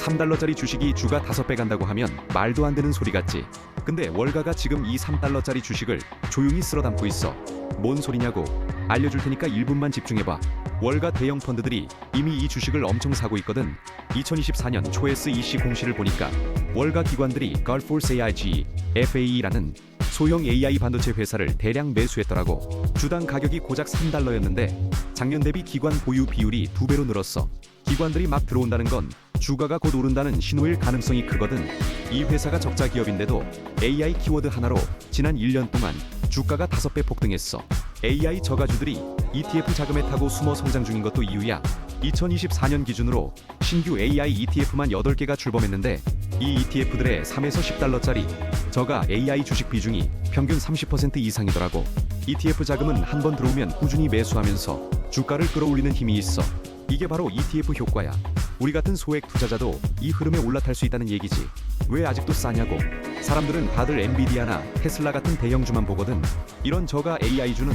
3달러짜리 주식이 주가 5배 간다고 하면 말도 안 되는 소리 같지. 근데 월가가 지금 이 3달러짜리 주식을 조용히 쓸어 담고 있어. 뭔 소리냐고. 알려줄 테니까 1분만 집중해봐. 월가 대형 펀드들이 이미 이 주식을 엄청 사고 있거든. 2024년 초 SEC 공시를 보니까 월가 기관들이 Gulfforce AIG, FAE라는 소형 AI 반도체 회사를 대량 매수했더라고. 주당 가격이 고작 3달러였는데 작년 대비 기관 보유 비율이 두 배로 늘었어. 기관들이 막 들어온다는 건 주가가 곧 오른다는 신호일 가능성이 크거든. 이 회사가 적자 기업인데도 AI 키워드 하나로 지난 1년 동안 주가가 5배 폭등했어. AI 저가주들이 ETF 자금에 타고 숨어 성장 중인 것도 이유야. 2024년 기준으로 신규 AI ETF만 8개가 출범했는데 이 ETF들의 3에서 10달러짜리 저가 AI 주식 비중이 평균 30% 이상이더라고. ETF 자금은 한 번 들어오면 꾸준히 매수하면서 주가를 끌어올리는 힘이 있어. 이게 바로 ETF 효과야. 우리 같은 소액 투자자도 이 흐름에 올라탈 수 있다는 얘기지. 왜 아직도 싸냐고. 사람들은 다들 엔비디아나 테슬라 같은 대형주만 보거든. 이런 저가 AI주는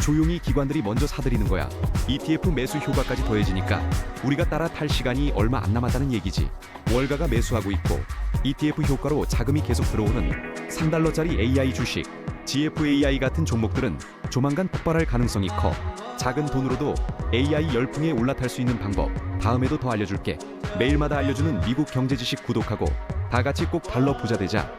조용히 기관들이 먼저 사들이는 거야. ETF 매수 효과까지 더해지니까 우리가 따라 탈 시간이 얼마 안 남았다는 얘기지. 월가가 매수하고 있고 ETF 효과로 자금이 계속 들어오는 3달러짜리 AI 주식, GFAI 같은 종목들은 조만간 폭발할 가능성이 커. 작은 돈으로도 AI 열풍에 올라탈 수 있는 방법 다음에도 더 알려줄게. 매일마다 알려주는 미국 경제 지식 구독하고 다 같이 꼭 달러 부자 되자.